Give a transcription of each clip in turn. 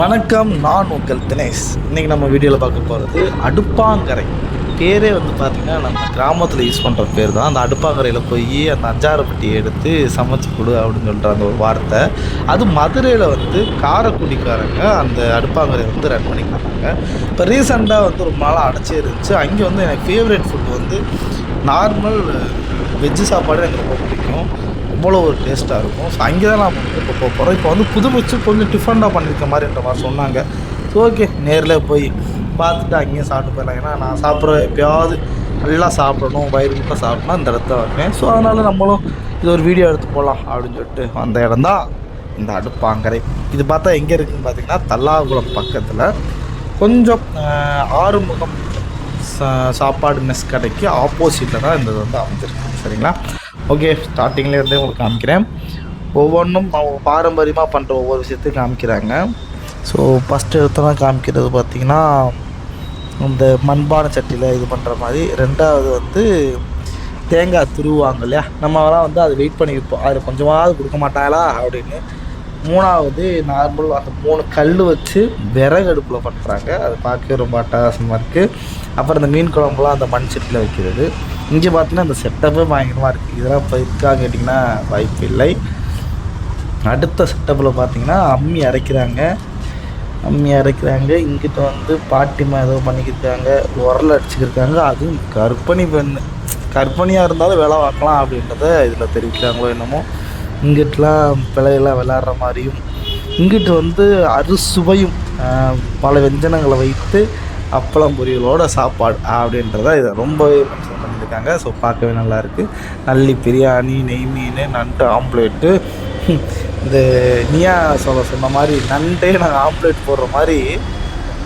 வணக்கம் நான் உங்கள் தினேஷ். இன்றைக்கி நம்ம வீடியோவில் பார்க்க போகிறது அடுப்பாங்கரை. பேரே வந்து பார்த்திங்கன்னா நம்ம கிராமத்தில் யூஸ் பண்ணுற பேர் தான். அந்த அடுப்பாங்கரையில் போய் அந்த அஞ்சாறு பெட்டி எடுத்து சமைச்சு கொடு அப்படின்னு சொல்கிற அந்த ஒரு வார்த்தை. அது மதுரையில் வந்து காரைக்குடிக்காரங்க அந்த அடுப்பாங்கரை வந்து ரன் பண்ணிக்கிறாங்க இப்போ ரீசெண்டாக வந்து ஒரு மழை அடைச்சி இருந்துச்சு. அங்கே வந்து எனக்கு ஃபேவரேட் ஃபுட் வந்து நார்மல் வெஜ்ஜு சாப்பாடு எனக்கு ரொம்ப பிடிக்கும். அவ்வளோ ஒரு டேஸ்ட்டாக இருக்கும். ஸோ அங்கே தான் நான் இப்போ போக போகிறோம் இப்போ வந்து புதுப்பிச்சு கொஞ்சம் டிஃப்ரெண்ட்டாக பண்ணியிருக்க மாதிரின்ற மாதிரி சொன்னாங்க. ஸோ ஓகே நேரில் போய் பார்த்துட்டு அங்கேயும் சாப்பிட்டு போயிடலாம். ஏன்னா நான் சாப்பிட்ற எப்பயாவது நல்லா சாப்பிடணும் வயிறு முட்டை சாப்பிட்னா அந்த இடத்த வரேன். ஸோ அதனால் நம்மளும் இது ஒரு வீடியோ எடுத்து போகலாம் அப்படின்னு சொல்லிட்டு வந்த இடம் தான் இந்த அடுப்பாங்கரை இது பார்த்தா எங்கே இருக்குதுன்னு பார்த்தீங்கன்னா தல்லாகுளம் பக்கத்தில் கொஞ்சம் ஆறுமுகம் சா- சாப்பாடு மெஸ் கடைக்கு ஆப்போசிட்டில் தான் இந்த வந்து அமைஞ்சிருக்கு. சரிங்களா? ஓகே ஸ்டார்டிங்லேருந்தே உங்களுக்கு காமிக்கிறேன். ஒவ்வொன்றும் அவங்க பாரம்பரியமாக பண்ணுற ஒவ்வொரு விஷயத்தையும் காமிக்கிறாங்க. ஸோ ஃபஸ்ட்டு எடுத்தோன்னா காமிக்கிறது பார்த்திங்கன்னா இந்த மண்பானை சட்டியில் இது பண்ணுற மாதிரி. ரெண்டாவது வந்து தேங்காய் துருவாங்க இல்லையா? நம்மலாம் வந்து அதை வெயிட் பண்ணி வைப்போம் அதில் கொஞ்சமாவது கொடுக்க மாட்டாங்களா? அப்படின்னு. மூணாவது நார்மல் அந்த மூணு கல் வச்சு விறகு அடுப்பில் பண்ணுறாங்க அது பார்க்கவே ரொம்ப அட்டகாசமாக இருக்குது அப்புறம் இந்த மீன் குழம்புலாம் அந்த மண் சட்டியில் வைக்கிறது. இங்கே பார்த்தீங்கன்னா இந்த செட்டப்பே பயங்கரமாக இருக்குது இதெல்லாம் இப்போ இருக்கா கேட்டிங்கன்னா வாய்ப்பு இல்லை. அடுத்த செட்டப்பில் பார்த்தீங்கன்னா அம்மி அரைக்கிறாங்க. அம்மி அரைக்கிறாங்க. இங்கிட்ட வந்து பாட்டிமா ஏதோ பண்ணிக்கிருக்காங்க. உரல் அடிச்சுக்கிருக்காங்க. அதுவும் கற்பனை பெண்ணு கற்பனையாக இருந்தாலும் வேலை பார்க்கலாம் அப்படின்றத இதில் தெரிவிக்கிறாங்களோ என்னமோ. இங்கிட்டலாம் பிள்ளைகள்லாம் விளாட்ற மாதிரியும் இங்கிட்டு வந்து அறுசுவையும் பல வெஞ்சனங்களை வைத்து அப்பளம் பொரியலோட சாப்பாடு அப்படின்றத இதை ரொம்பவே மென்ஷன் பண்ணியிருக்காங்க. ஸோ பார்க்கவே நல்லா இருக்குது நல்லி பிரியாணி நெய் மீன் நண்டு ஆம்ப்லேட்டு இந்த நியா சொல்ல சொன்ன மாதிரி நண்டே நாங்கள் ஆம்ப்லேட் போடுற மாதிரி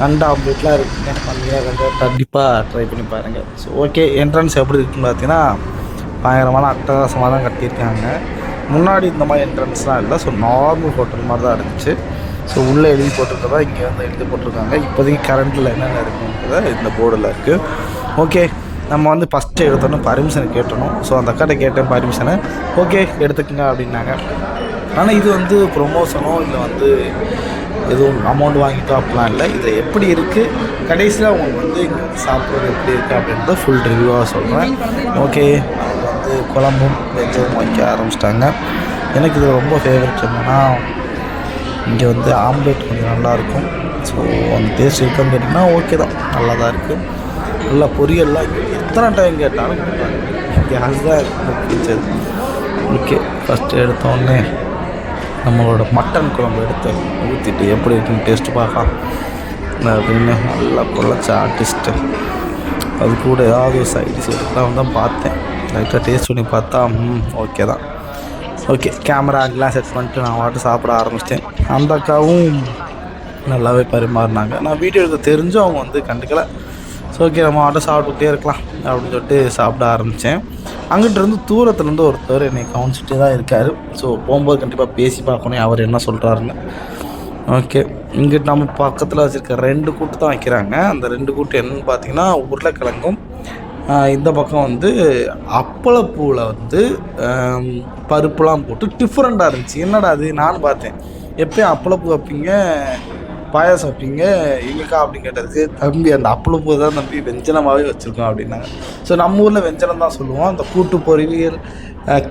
நண்டு ஆம்ப்லேட்லாம் இருக்குங்க. பண்ணியாக கொஞ்சம் கண்டிப்பாக ட்ரை பண்ணி பாருங்கள் ஸோ ஓகே என்ட்ரன்ஸ் எப்படி இருக்குன்னு பார்த்தீங்கன்னா பயங்கரமான அட்டகாசமாக தான் கட்டியிருக்காங்க. முன்னாடி இந்த மாதிரி என்ட்ரன்ஸ்லாம் இல்லை. ஸோ நார்மல் ஹோட்டல் மாதிரி தான் இருந்துச்சு. ஸோ உள்ளே எழுதி போட்டிருக்கதா? இங்கே வந்து எழுதி போட்டிருக்காங்க. இப்போதைக்கு கரண்ட்டில் என்னென்ன இருக்குன்றத இந்த போர்டில் இருக்குது ஓகே நம்ம வந்து ஃபஸ்ட்டு எடுத்தோன்னே பர்மிஷன் கேட்டணும். ஸோ அந்த அக்காட்ட கேட்டேன் பர்மிஷனை ஓகே எடுத்துக்கங்க அப்படின்னாங்க. ஆனால் இது வந்து ப்ரொமோஷனோ இல்லை வந்து எதுவும் அமௌண்ட் வாங்கிட்டோம் அப்படிலாம் இல்லை. இது எப்படி இருக்குது கடைசியில் அவங்க வந்து இங்கே வந்து சாப்பிட்றது எப்படி இருக்குது அப்படின்றத ஃபுல் ரிவ்யூவாக சொல்கிறேன் ஓகே அவங்க வந்து குழம்பும் வெஜ்ஜும் வைக்க ஆரம்பிச்சிட்டாங்க. எனக்கு இது ரொம்ப ஃபேவரட் என்னென்னா இங்கே வந்து ஆம்லேட் கொஞ்சம் நல்லாயிருக்கும். ஸோ அந்த டேஸ்ட் இருக்கான்னு கேட்டிங்கன்னா ஓகே தான். நல்லா தான் இருக்குது நல்லா பொரியல்லாம் எத்தனை டைம் கேட்டாலும் கேஸ் தான் பிடிச்சது ஓகே ஃபஸ்ட்டு எடுத்தோடனே நம்மளோட மட்டன் குழம்பு எடுத்து ஊற்றிட்டு எப்படி இருக்குன்னு டேஸ்ட்டு பார்க்கலாம். அப்படின்னு நல்லா குழச்ச ஆர்டிஸ்ட்டு அது கூட ஏதாவது ஒரு சைடிஸ் எடுக்கலாம் தான் பார்த்தேன். லைட்டாக டேஸ்ட் பண்ணி பார்த்தா ம் ஓகே தான். ஓகே கேமரா எல்லாம் செட் பண்ணிட்டு நான் வாட்டு சாப்பிட ஆரம்பிச்சிட்டேன். அந்த அக்காவும் நல்லாவே பரிமாறினாங்க. நான் வீடியோ எடுக்க தெரிஞ்சும் அவங்க வந்து கண்டுக்கலை. ஸோ ஓகே நம்ம ஆட்டோ சாப்பிட்டுக்கிட்டே இருக்கலாம் அப்படின்னு சொல்லிட்டு சாப்பிட ஆரம்பித்தேன் அங்கிட்டிருந்து தூரத்துலேருந்து ஒருத்தர் என்னை கவனிச்சிட்டே தான் இருக்கார். ஸோ போகும்போது கண்டிப்பாக பேசி பார்க்கணும் அவர் என்ன சொல்கிறாருன்னு ஓகே இங்கிட்டு நம்ம பக்கத்தில் வச்சுருக்க ரெண்டு கூட்டு தான் வைக்கிறாங்க. அந்த ரெண்டு கூட்டு என்னன்னு பார்த்தீங்கன்னா உருளைக்கிழங்கும் இந்த பக்கம் வந்து அப்பளப்பூவில் வந்து பருப்புலாம் போட்டு டிஃப்ரெண்ட்டாக இருந்துச்சு. என்னடா அது நானும் பார்த்தேன். எப்பயும் அப்பளப்பூ வைப்பீங்க பாயாசம் வைப்பீங்க எங்களுக்கா அப்படின்னு கேட்டதுக்கு தம்பி அந்த அப்பளப்பூ தான் தம்பி வெஞ்சனமாகவே வச்சுருக்கோம் அப்படின்னாங்க. ஸோ நம்ம ஊரில் வெஞ்சனம் தான் சொல்லுவோம். அந்த கூட்டு பொரியல்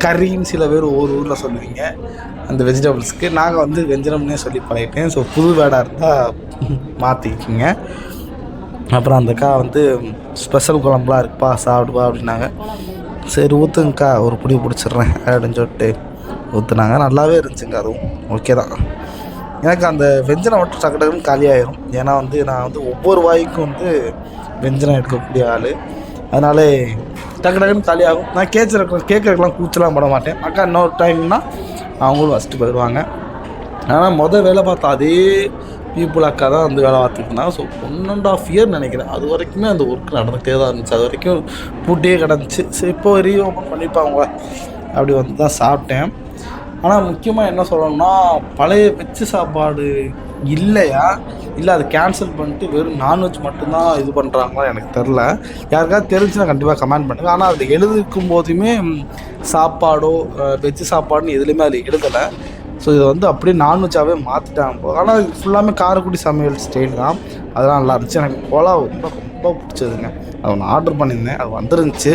கறின்னு சில பேர் ஒவ்வொரு ஊரில் சொல்லுவீங்க அந்த வெஜிடபிள்ஸ்க்கு நாங்கள் வந்து வெஞ்சனம்னே சொல்லி பழகிட்டேன். ஸோ புது வேடாக இருந்தால் மாற்றிக்கிங்க அப்புறம் அந்த அக்கா வந்து ஸ்பெஷல் குழம்புலாம் இருக்குப்பா சாப்பிடுப்பா அப்படின்னாங்க. சரி ஊற்றுங்கக்கா ஒரு புடி பிடிச்சிட்றேன் அப்படின்னு சொல்லிட்டு ஊற்றுனாங்க நல்லாவே இருந்துச்சுங்க அதுவும் ஓகே தான். எனக்கு அந்த வெஞ்சனம் மட்டும் டக்கு டக்குன்னு காலியாயிரும் ஏன்னா வந்து நான் வந்து ஒவ்வொரு வாய்க்கும் வந்து வெஞ்சனம் எடுக்கக்கூடிய ஆள். அதனாலே டக்கு டக்குன்னு காலியாகும் நான் கேட்குற கேட்குறக்கெல்லாம் கூச்சலாம் பட மாட்டேன். அக்கா இன்னொரு டைம்னா அவங்களும் ஃபஸ்ட்டு போயிடுவாங்க. ஆனால் மொதல் வேலை பார்த்தா அதே பீப்புள் அக்கா தான் வந்து வேலை பார்த்துருந்தாங்க so one and half year நினைக்கிறேன். அது வரைக்குமே அந்த ஒர்க் நடந்துகிட்டே தான் இருந்துச்சு. அது வரைக்கும் பூட்டியே கிடந்துச்சு. சரி இப்போ ரீஓப்பன் பண்ணிப்பாங்க. அப்படி வந்து தான் சாப்பிட்டேன். ஆனால் முக்கியமாக என்ன சொல்லணும்னா பழைய வெச்சு சாப்பாடு இல்லையா? இல்லை அதை கேன்சல் பண்ணிட்டு வெறும் நான்வெஜ் மட்டும்தான் இது பண்ணுறாங்களா எனக்கு தெரில யாருக்காவது தெரிஞ்சுன்னா கண்டிப்பாக கமெண்ட் பண்ணுங்கள் ஆனால் அதில் எழுதிக்கும் போதுமே சாப்பாடோ வெஜ்ஜு சாப்பாடுன்னு எதுலேயுமே அதில் எழுதலை. ஸோ இதை வந்து அப்படியே நான்வெஜ்ஜாகவே மாற்றிட்டாங்க ஆனால் ஃபுல்லாமே காரைக்குடி சமையல் ஸ்டைல் தான். அதெல்லாம் நல்லா இருந்துச்சு. எனக்கு கோலா ரொம்ப ரொம்ப பிடிச்சதுங்க. அது ஒன்று ஆர்டர் பண்ணியிருந்தேன். அது வந்துருந்துச்சு.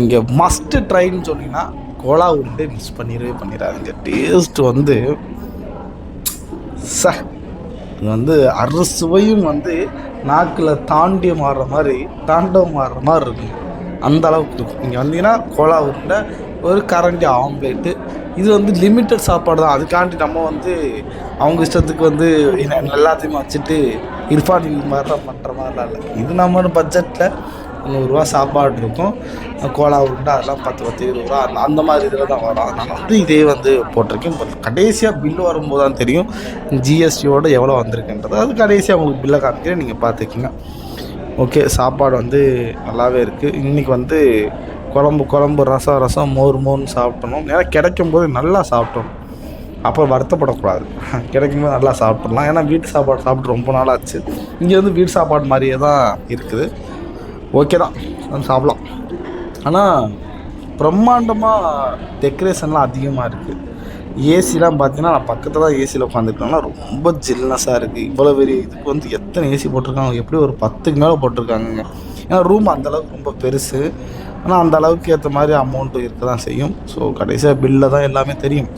இங்கே மஸ்ட்டு ட்ரைன்னு சொன்னீங்கன்னா கோலா உருண்டை மிஸ் பண்ணிடவே பண்ணிடாதீங்க. டேஸ்ட் வந்து ச இது வந்து அறுசுவையும் வந்து நாக்கில் தாண்டி மாறுற மாதிரி தாண்டவம் மாறுற மாதிரி இருக்குங்க. அந்த அளவுக்கு இருக்கும். இங்கே வந்தீங்கன்னா கோலா உருண்டை ஒரு கரண்டி ஆம்லேட்டு இது வந்து லிமிட்டட் சாப்பாடு தான். அதுக்காண்டி நம்ம வந்து அவங்க இஷ்டத்துக்கு வந்து என்ன- எல்லாத்தையுமே வச்சுட்டு இர்ஃபான் இது மாதிரிலாம் பண்ணுற மாதிரிலாம் இல்லை. இது நம்ம பட்ஜெட்டில் நூறுரூவா சாப்பாடு இருக்கும். கோலா உருண்டை அதெல்லாம் பத்து பத்து இருபது ரூபா அந்த அந்த மாதிரி இதில் தான் வரும். அதனால் வந்து இதே வந்து போட்டிருக்கேன். இப்போ கடைசியாக பில்லு வரும்போது தான் தெரியும் ஜிஎஸ்டியோட எவ்வளோ வந்திருக்குன்றது. அது கடைசியாக உங்களுக்கு பில்லை காமிக்கிறேன். நீங்கள் பார்த்துக்கிங்க. ஓகே சாப்பாடு வந்து நல்லாவே இருக்குது இன்றைக்கி வந்து குழம்பு குழம்பு ரசம் ரசம் மோர் மோர்னு சாப்பிட்டணும் ஏன்னா கிடைக்கும் போது நல்லா சாப்பிட்டோம். அப்போ வருத்தப்படக்கூடாது. கிடைக்கும் போது நல்லா சாப்பிட்றலாம் ஏன்னா வீட்டு சாப்பாடு சாப்பிட்டு ரொம்ப நாள் ஆச்சு. இங்கே வந்து வீட்டு சாப்பாடு மாதிரியே தான் இருக்குது. ஓகே தான். வந்து சாப்பிடலாம். ஆனால் பிரம்மாண்டமாக டெக்கரேஷன்லாம் அதிகமாக இருக்குது ஏசிலாம் பார்த்தீங்கன்னா நான் பக்கத்தில் தான் ஏசியில் உட்காந்துருக்கேன்னா ரொம்ப ஜில்னஸாக இருக்குது இவ்வளோ பெரிய இதுக்கு வந்து எத்தனை ஏசி போட்டிருக்காங்க? எப்படி ஒரு பத்துக்கு மேலே போட்டிருக்காங்க ஏன்னா ரூம் அந்தளவுக்கு ரொம்ப பெருசு. ஆனால் அந்த அளவுக்கு ஏற்ற மாதிரி அமௌண்ட்டு இருக்க தான் செய்யும். ஸோ கடைசியாக பில்லில் தான் எல்லாமே தெரியும்.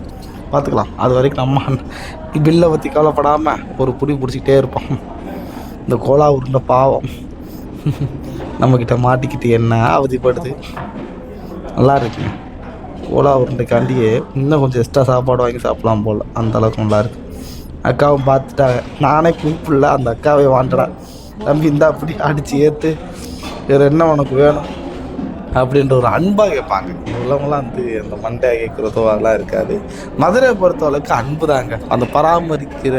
பார்த்துக்கலாம். அது வரைக்கும் நம்ம பில்லை பற்றி கவலைப்படாமல் ஒரு புடி பிடிச்சிக்கிட்டே இருப்போம். இந்த கோலா உருண்டை பாவம். நம்மக்கிட்ட மாட்டிக்கிட்டு என்ன அவதிப்படுது? நல்லா இருக்குங்க. கோலா உருண்டைக்காண்டியே இன்னும் கொஞ்சம் எக்ஸ்ட்ரா சாப்பாடு வாங்கி சாப்பிடலாம் போல். அந்த அளவுக்கு நல்லா இருக்கு. அக்காவும் பார்த்துட்டாங்க. நானே கூப்பிடல அந்த அக்காவே வாண்டடா. தம்பி இந்தா அப்படி அடித்து ஏற்று வேறு என்ன உனக்கு வேணும்? அப்படின்ற ஒரு அன்பாக கேட்பாங்க. உள்ளவங்களாம் வந்து அந்த மண்டை கேட்குறதோ அதெல்லாம் இருக்காது. மதுரையை பொறுத்தளவுக்கு அன்பு தாங்க. அந்த பராமரிக்கிற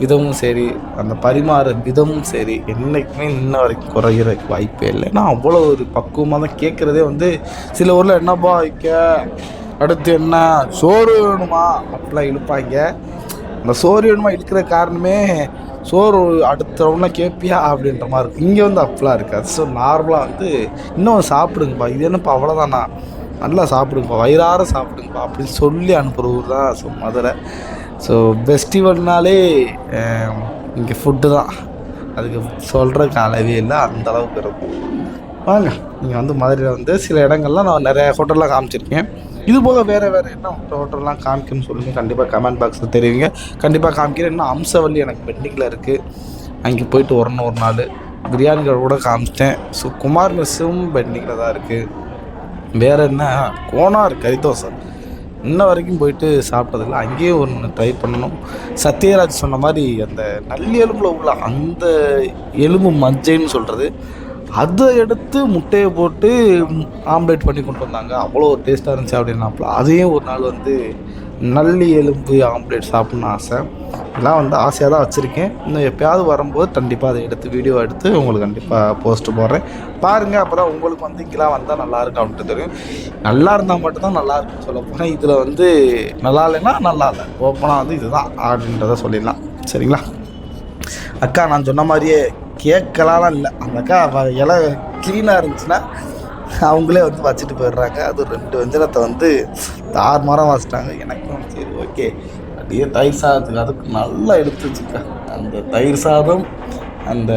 விதமும் சரி அந்த பரிமாற விதமும் சரி என்றைக்குமே இன்ன வரைக்கும் குறையிறதுக்கு வாய்ப்பே இல்லை. ஏன்னா அவ்வளோ ஒரு பக்குவமாக தான் கேட்குறதே வந்து சில ஊரில் என்னப்பா வைக்க? அடுத்து என்ன? சோறு வேணுமா? அப்படிலாம் இழுப்பாங்க. அந்த சோறு இருக்கிற இழுக்கிற காரணமே சோறு அடுத்த ரவுண்டில் கேட்பியா அப்படின்ற மாதிரி இருக்கும் இங்கே வந்து அப்படிலாம் இருக்காது. ஸோ நார்மலாக வந்து இன்னும் சாப்பிடுங்கப்பா. இது என்னப்பா? அவ்வளோதானா நல்லா சாப்பிடுங்கப்பா. வயிறார சாப்பிடுங்கப்பா. அப்படின்னு சொல்லி அனுப்புகிற ஊர் தான். ஸோ மதுரை. ஸோ ஃபெஸ்டிவல்னாலே இங்கே ஃபுட்டு தான். அதுக்கு சொல்கிறதுக்கு அளவே இல்லை. அந்த அளவுக்கு இருக்கும். வாங்க. நீங்கள் வந்து மதுரையில் வந்து சில இடங்கள்லாம் நான் நிறையா ஹோட்டல்லாம் காமிச்சிருக்கேன். இது போக வேறு வேறு என்ன ஹோட்டல்லாம் காமிக்கும்னு சொல்லுங்கள் கண்டிப்பாக கமெண்ட் பாக்ஸில் தெரிவிங்க. கண்டிப்பாக காமிக்கிறேன் இன்னும் அம்சவல்லி எனக்கு பெண்டிங்கில் இருக்குது அங்கே போயிட்டு வரணும் ஒரு நாள் பிரியாணிகள் கூட காமிச்சிட்டேன். ஸோ குமார் மெஸ்ஸும் பெண்டிங்கில் தான் இருக்குது வேறு என்ன? கோனார் கறி தோசை இன்ன வரைக்கும் போயிட்டு சாப்பிட்டதில்ல. அங்கேயே ஒன்று ட்ரை பண்ணணும். சத்யராஜ் சொன்ன மாதிரி அந்த நல்லெலும்பில் உள்ள அந்த எலும்பு மஞ்சைன்னு சொல்கிறது அதை எடுத்து முட்டையை போட்டு ஆம்லேட் பண்ணி கொண்டு வந்தாங்க. அவ்வளோ டேஸ்ட்டாக இருந்துச்சு அப்படின்னாப்புல அதையும் ஒரு நாள் வந்து நல்லி எலும்பு ஆம்லேட் சாப்பிட்ணுன்னு ஆசை. இதெல்லாம் வந்து ஆசையாக தான் வச்சுருக்கேன். இன்னும் எப்பயாவது வரும்போது கண்டிப்பாக அதை எடுத்து வீடியோ எடுத்து உங்களுக்கு கண்டிப்பாக போஸ்ட்டு போடுறேன். பாருங்கள் அப்போ தான் உங்களுக்கு வந்து இங்கெல்லாம் வந்தால் நல்லாயிருக்கும் அப்படின்ட்டு தெரியும். நல்லா இருந்தால் மட்டும்தான் நல்லா இருக்குன்னு சொல்ல போனால் இதில் வந்து நல்லா இல்லைன்னா நல்லா இல்லை. ஓப்பனாக வந்து இதுதான் அப்படின்றத சொல்லிடலாம். சரிங்களா? அக்கா நான் சொன்ன மாதிரியே கேட்கலாம் இல்லை. அந்த அக்கா இலை க்ளீனாக இருந்துச்சுன்னா அவங்களே வந்து வச்சுட்டு போயிடுறாங்க. அது ரெண்டு வஞ்சனத்தை வந்து தாறுமாறாக வச்சுட்டாங்க எனக்கும் சரி ஓகே அப்படியே தயிர் சாதத்துக்கு அதுக்கு நல்லா எடுத்து வச்சுக்கா. அந்த தயிர் சாதம் அந்த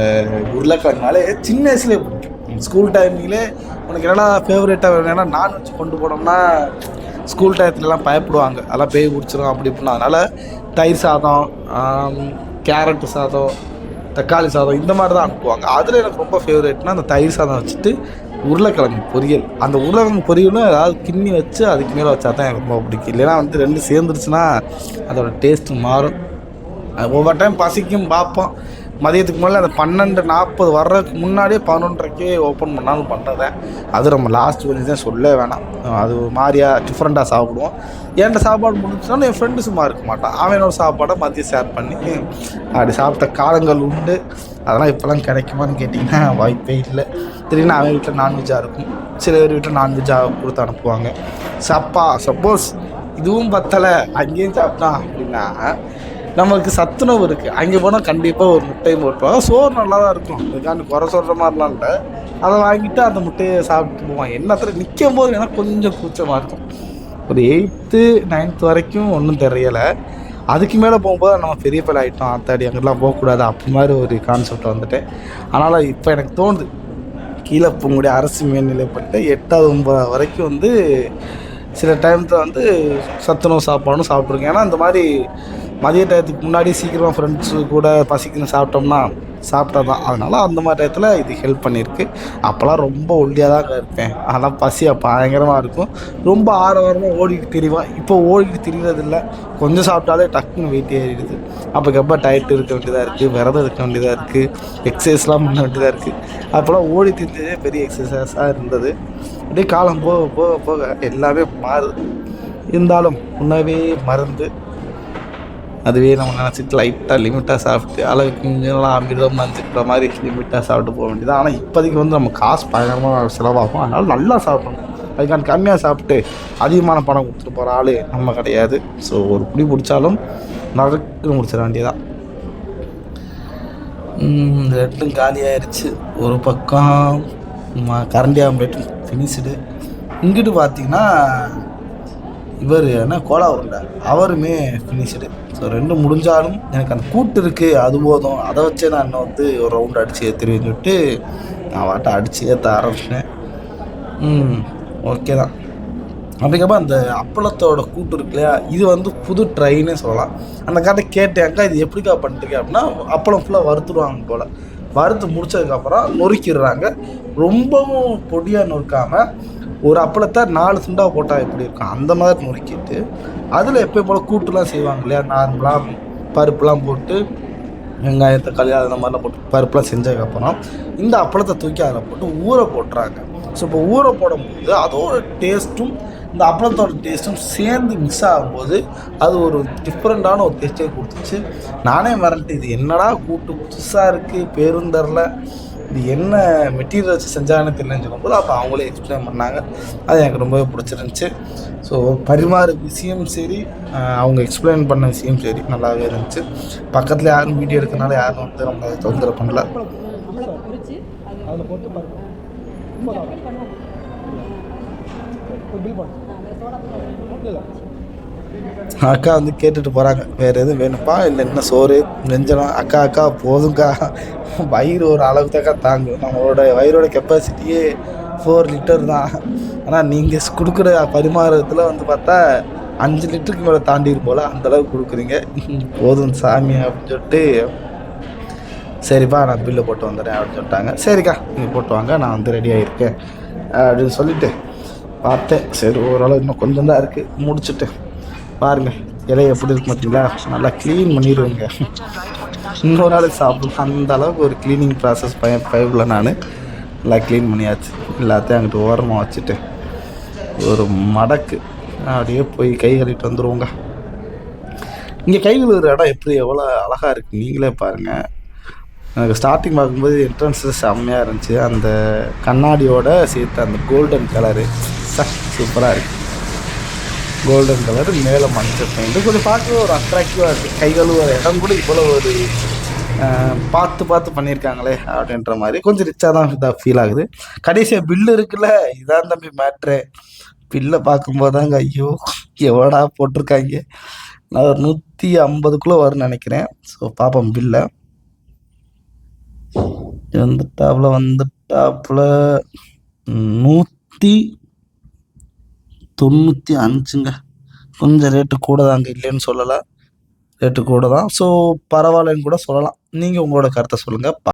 உருளைக்கிழங்குனாலே சின்ன வயசுலேயே பிடிக்கும். ஸ்கூல் டைமிங்லே உனக்கு என்னடா ஃபேவரேட்டாக வேணும் ஏன்னா நான்வெஜ் கொண்டு போனோம்னா ஸ்கூல் டயத்துலலாம் பயப்படுவாங்க. அதெல்லாம் பேய் பிடிச்சிரும் அப்படி இப்படின்னா. அதனால் தயிர் சாதம் கேரட்டு சாதம் தக்காளி சாதம் இந்த மாதிரி தான் அனுப்புவாங்க. அதில் எனக்கு ரொம்ப ஃபேவரேட்னா அந்த தயிர் சாதம் வச்சுட்டு உருளைக்கிழங்கு பொரியல். அந்த உருளைக்கிழங்கு பொரியலும் ஏதாவது கிண்ணி வச்சு அதுக்கு மேலே வச்சா தான் எனக்கு ரொம்ப பிடிக்கும். இல்லைன்னா வந்து ரெண்டு சேர்ந்துருச்சுன்னா அதோட டேஸ்ட்டு மாறும். அது ஒவ்வொரு டைம் பசிக்கும் பார்ப்போம். மதியத்துக்கு மேலே அந்த பன்னெண்டு நாற்பது வர்றதுக்கு முன்னாடியே பதினொன்றரைக்கே ஓப்பன் பண்ணாலும் பண்ணுறதேன் அது நம்ம லாஸ்ட் வழி தான் சொல்ல வேணாம். அது மாதிரியாக மாதிரியா டிஃப்ரெண்ட்டாக சாப்பிடுவோம். என்கிட்ட சாப்பாடு முடிஞ்சுனாலும் என் ஃப்ரெண்டு சும்மா இருக்க மாட்டான். அவனோட சாப்பாடை மதியம் ஷேர் பண்ணி அப்படி சாப்பிட்ட காலங்கள் உண்டு. அதெல்லாம் இப்போலாம் கிடைக்குமான்னு கேட்டிங்கன்னா வாய்ப்பே இல்லை. திடீர்னு அவன் வீட்டில் நான்வெஜ்ஜாக இருக்கும். சில பேர் வீட்டில் நான்வெஜ்ஜாக கொடுத்து அனுப்புவாங்க. சப்பா சப்போஸ் இதுவும் பத்தலை அங்கேயும் சாப்பிட்டான் அப்படின்னா நமக்கு சத்துணவு இருக்குது அங்கே போனால் கண்டிப்பாக ஒரு முட்டையும் போட்டுருவாங்க சோறு நல்லா தான் இருக்கும். அதுக்காண்டி குறை சொல்கிற மாதிரிலாம் இல்லை. அதை வாங்கிட்டு அந்த முட்டையை சாப்பிட்டு போவான் என்னத்தில் நிற்கும் போது வேணால் கொஞ்சம் கூச்சமாக இருக்கும். ஒரு எயித்து நைன்த் வரைக்கும் ஒன்றும் தெரியலை. அதுக்கு மேலே போகும்போது நம்ம பெரிய பையன் ஆகிட்டோம் ஆத்தாடி அங்கெல்லாம் போகக்கூடாது. அப்படி மாதிரி ஒரு கான்செப்ட் வந்துட்டேன். அதனால் இப்போ எனக்கு தோணுது. கீழே போகக்கூடிய அரசு மேல்நிலைப்பட்டு எட்டாவது ஒன்பதாவது வரைக்கும் வந்து சில டைமத்தில் வந்து சத்துணவு சாப்பாடும் சாப்பிட்ருக்கேன் ஏன்னா இந்த மாதிரி மதிய டயத்துக்கு முன்னாடி சீக்கிரமாக ஃப்ரெண்ட்ஸு கூட பசிக்குன்னு சாப்பிட்டோம்னா சாப்பிட்டா தான் அதனால் அந்த மாதிரி டயத்தில் இது ஹெல்ப் பண்ணியிருக்கு அப்போல்லாம் ரொம்ப ஒல்லியாக தான் இருப்பேன் அதெல்லாம் பசி அப்போ பயங்கரமாக இருக்கும். ரொம்ப ஆரவாரமாக ஓடிட்டு திரிவேன் இப்போ ஓடிட்டு திரிகிறதில்ல கொஞ்சம் சாப்பிட்டாலே டக்குன்னு வெயிட் ஏறிடுது. அப்போக்கப்போ டயட் இருக்க வேண்டியதாக இருக்குது விரதம் இருக்க வேண்டியதாக இருக்குது எக்ஸசைஸ்லாம் பண்ண வேண்டியதாக இருக்குது அப்போல்லாம் ஓடி திரிஞ்சதே பெரிய எக்ஸசைஸாக இருந்தது. அப்படியே காலம் போக போக போக எல்லாமே மாறுது. இருந்தாலும் உணவே மருந்து அதுவே நம்ம நினச்சிட்டு லைட்டாக லிமிட்டாக சாப்பிட்டு அளவுக்கு கொஞ்சம்லாம் அமிர்தம் மஞ்சிக்கிற மாதிரி லிமிட்டாக சாப்பிட்டு போக வேண்டியது. ஆனால் இப்போதைக்கு வந்து நம்ம காசு பயங்கரமாக செலவாகும். அதனால் நல்லா சாப்பிடணும். அதுக்கான கம்மியாக சாப்பிட்டு அதிகமான பணம் கொடுத்துட்டு போகிற ஆள் நம்ம கிடையாது. ஸோ ஒரு பிடி பிடிச்சாலும் நறுக்குன்னு முடிச்சிட வேண்டியதான் ரெண்டும் காலி ஆயிடுச்சு ஒரு பக்கம் கரண்டி ஆம்லேட் ஃபினிஷ்டு இங்கிட்டு பார்த்தீங்கன்னா இவர் என்ன கோலா உருண்டை அவருமே ஃபினிஷ்டு ஸோ ரெண்டும் முடிஞ்சாலும் எனக்கு அந்த கூட்டு இருக்குது அது போதும். அதை வச்சே நான் இன்னும் வந்து ஒரு ரவுண்ட் அடித்து ஏற்றுருவேன்னு சொல்லிட்டு நான் வாட்டை அடித்து ஏற்ற ஆரம்பிச்சிட்டேன். ம் ஓகே தான். அப்படிங்கப்ப அந்த அப்பளத்தோட கூட்டு இருக்கு இல்லையா இது வந்து புது ட்ரைன்னே சொல்லலாம். அந்த கதை கேட்டேன்க்கா இது எப்படிக்கா பண்ணிட்டுருக்கேன் அப்படின்னா அப்பளம் ஃபுல்லாக வறுத்துடுவாங்க போல். வறுத்து முடிச்சதுக்கப்புறம் நொறுக்கிடுறாங்க. ரொம்பவும் பொடியாக நொறுக்காமல் ஒரு அப்பளத்தை நாலு துண்டாக போட்டால் எப்படி இருக்கும்? அந்த மாதிரி நொறுக்கிட்டு அதில் எப்பயும் போல் கூட்டுலாம் செய்வாங்க இல்லையா? நார்மலாக பருப்புலாம் போட்டு வெங்காயம் தக்காளி அந்த மாதிரிலாம் போட்டு பருப்புலாம் செஞ்சதுக்கப்புறம் இந்த அப்பளத்தை தூக்கி அதில் போட்டு ஊற போட்டுறாங்க. ஸோ இப்போ ஊற போடும்போது அதோட டேஸ்ட்டும் இந்த அப்பளத்தோட டேஸ்ட்டும் சேர்ந்து மிக்ஸ் ஆகும்போது அது ஒரு டிஃப்ரெண்ட்டான ஒரு டேஸ்ட்டே கொடுத்துச்சு. நானே மறந்துட்டு இது என்னடா கூட்டு புதுசாக இருக்குது பேரும் தெரில இது என்ன மெட்டீரியல் வச்சு செஞ்சாங்கன்னு தெரியலன்னு சொல்லும்போது அப்போ அவங்களே எக்ஸ்பிளைன் பண்ணாங்க. அது எனக்கு ரொம்பவே பிடிச்சிருந்துச்சி. ஸோ பரிமாறு விஷயம் சரி அவங்க எக்ஸ்பிளைன் பண்ண விஷயம் சரி நல்லாவே இருந்துச்சு. பக்கத்தில் யாரும் வீடியோ எடுக்கனால யாரும் வந்து நம்ம தொந்தரவு பண்ணல. அக்கா வந்து கேட்டுட்டு போகிறாங்க வேறு எதுவும் வேணுப்பா இல்லை என்ன சோறு? நெஞ்சனம் அக்கா அக்கா போதும்க்கா. வயிறு ஒரு அளவுக்குதாக்கா தாங்கும். நம்மளோட வயிறோட கெப்பாசிட்டியே ஃபோர் லிட்டர் தான். ஆனால் நீங்கள் கொடுக்குற பரிமாறத்தில் வந்து பார்த்தா அஞ்சு லிட்டருக்கு மேலே தாண்டி போல் அந்தளவுக்கு கொடுக்குறீங்க. போதும் சாமி அப்படின்னு சொல்லிட்டு சரிப்பா நான் பில்லு போட்டு வந்துடுறேன் அப்படின்னு சொல்லிட்டாங்க. சரிக்கா நீங்கள் போட்டு வாங்க நான் வந்து ரெடியாக இருக்கேன் அப்படின்னு சொல்லிவிட்டு பார்த்தேன். சரி ஓரளவு இன்னும் கொஞ்சம் தான் இருக்குது முடிச்சுட்டேன். பாருங்கள் இலையை எப்படி இருக்கு பார்த்தீங்களா? நல்லா க்ளீன் பண்ணிடுவேங்க. இன்னொரு நாள் சாப்பிடும் அந்த அளவுக்கு ஒரு க்ளீனிங் ப்ராசஸ் பய பைப்பில் நான். நல்லா க்ளீன் பண்ணியாச்சு. எல்லாத்தையும் அங்கிட்டு ஓரமாக வச்சுட்டு ஒரு மடக்கு அப்படியே போய் கை கழுவிட்டு வந்துடுவோங்க இங்கே கை கழுவுற இடம் எப்படி? எவ்வளோ அழகாக இருக்குது நீங்களே பாருங்கள் எனக்கு ஸ்டார்டிங் பார்க்கும்போது என்ட்ரன்ஸு செம்மையாக இருந்துச்சு. அந்த கண்ணாடியோட சேர்த்து அந்த கோல்டன் கலரு சூப்பராக இருக்குது கோல்டன் கலர் மேலே மஞ்சள் பெயிண்ட் கொஞ்சம் பார்க்கவே ஒரு அட்ராக்டிவாக இருக்குது கை கழுவுற இடம் கூட இவ்வளோ ஒரு பார்த்து பார்த்து பண்ணியிருக்காங்களே அப்படின்ற மாதிரி. கொஞ்சம் ரிச்சாக தான் இதாக ஃபீல் ஆகுது. கடைசியாக பில்லு இருக்குல்ல? இதான் தம்பி மேட்ரு பில்லை பார்க்கும்போது தாங்க ஐயோ எவ்வளோடா போட்டிருக்காங்க. நான் ஒரு நூற்றி ஐம்பதுக்குள்ளே வரும்னு நினைக்கிறேன். ஸோ பார்ப்போம் பில்லை வந்துட்டாப்புல வந்துட்டாப்புல. நூற்றி தொண்ணூற்றி அஞ்சுங்க. கொஞ்சம் ரேட்டு கூட தாங்க இல்லைன்னு சொல்லலை ரேட்டு கூட தான் ஸோ பரவாயில்லன்னு கூட சொல்லலாம். நீங்கள் உங்களோட கருத்தை சொல்லுங்கள்